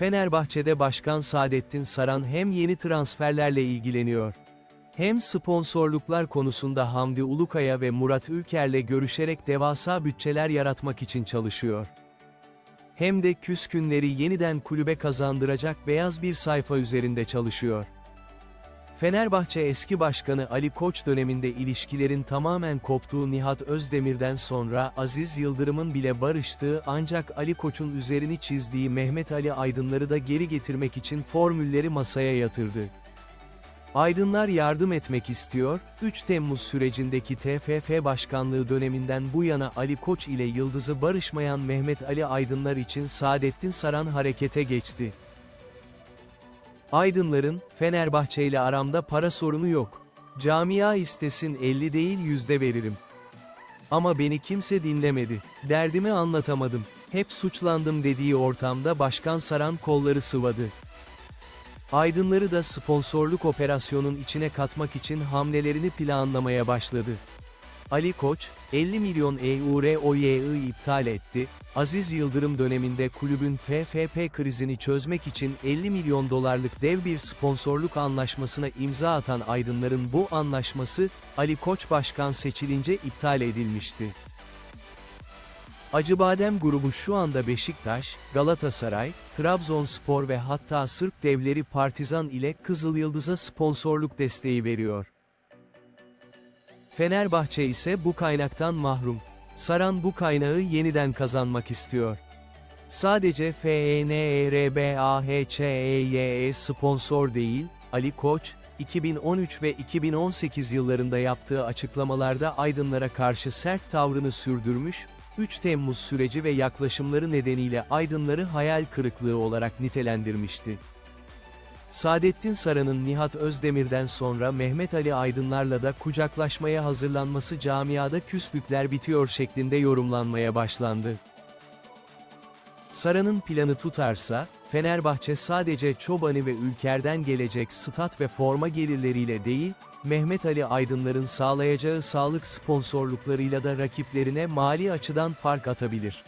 Fenerbahçe'de Başkan Saadettin Saran hem yeni transferlerle ilgileniyor. Hem sponsorluklar konusunda Hamdi Ulukaya ve Murat Ülker'le görüşerek devasa bütçeler yaratmak için çalışıyor. Hem de küskünleri yeniden kulübe kazandıracak beyaz bir sayfa üzerinde çalışıyor. Fenerbahçe eski başkanı Ali Koç döneminde ilişkilerin tamamen koptuğu Nihat Özdemir'den sonra Aziz Yıldırım'ın bile barıştığı ancak Ali Koç'un üzerini çizdiği Mehmet Ali Aydınları da geri getirmek için formülleri masaya yatırdı. Aydınlar yardım etmek istiyor, 3 Temmuz sürecindeki TFF başkanlığı döneminden bu yana Ali Koç ile yıldızı barışmayan Mehmet Ali Aydınlar için Saadettin Saran harekete geçti. Aydınların, Fenerbahçe ile aramda para sorunu yok. Camia istesin 50 değil yüzde veririm. Ama beni kimse dinlemedi. Derdimi anlatamadım. Hep suçlandım dediği ortamda Başkan Saran kolları sıvadı. Aydınları da sponsorluk operasyonun içine katmak için hamlelerini planlamaya başladı. Ali Koç, 50 milyon EUR iptal etti, Aziz Yıldırım döneminde kulübün FFP krizini çözmek için 50 milyon dolarlık dev bir sponsorluk anlaşmasına imza atan aydınların bu anlaşması, Ali Koç başkan seçilince iptal edilmişti. Acıbadem grubu şu anda Beşiktaş, Galatasaray, Trabzonspor ve hatta Sırp devleri Partizan ile Kızıl Yıldız'a sponsorluk desteği veriyor. Fenerbahçe ise bu kaynaktan mahrum. Saran bu kaynağı yeniden kazanmak istiyor. Sadece E FENERBAHÇEYE sponsor değil, Ali Koç, 2013 ve 2018 yıllarında yaptığı açıklamalarda aydınlara karşı sert tavrını sürdürmüş, 3 Temmuz süreci ve yaklaşımları nedeniyle aydınları hayal kırıklığı olarak nitelendirmişti. Saadettin Saran'ın Nihat Özdemir'den sonra Mehmet Ali Aydınlar'la da kucaklaşmaya hazırlanması camiada küslükler bitiyor şeklinde yorumlanmaya başlandı. Saran'ın planı tutarsa, Fenerbahçe sadece Çobani ve Ülker'den gelecek stat ve forma gelirleriyle değil, Mehmet Ali Aydınlar'ın sağlayacağı sağlık sponsorluklarıyla da rakiplerine mali açıdan fark atabilir.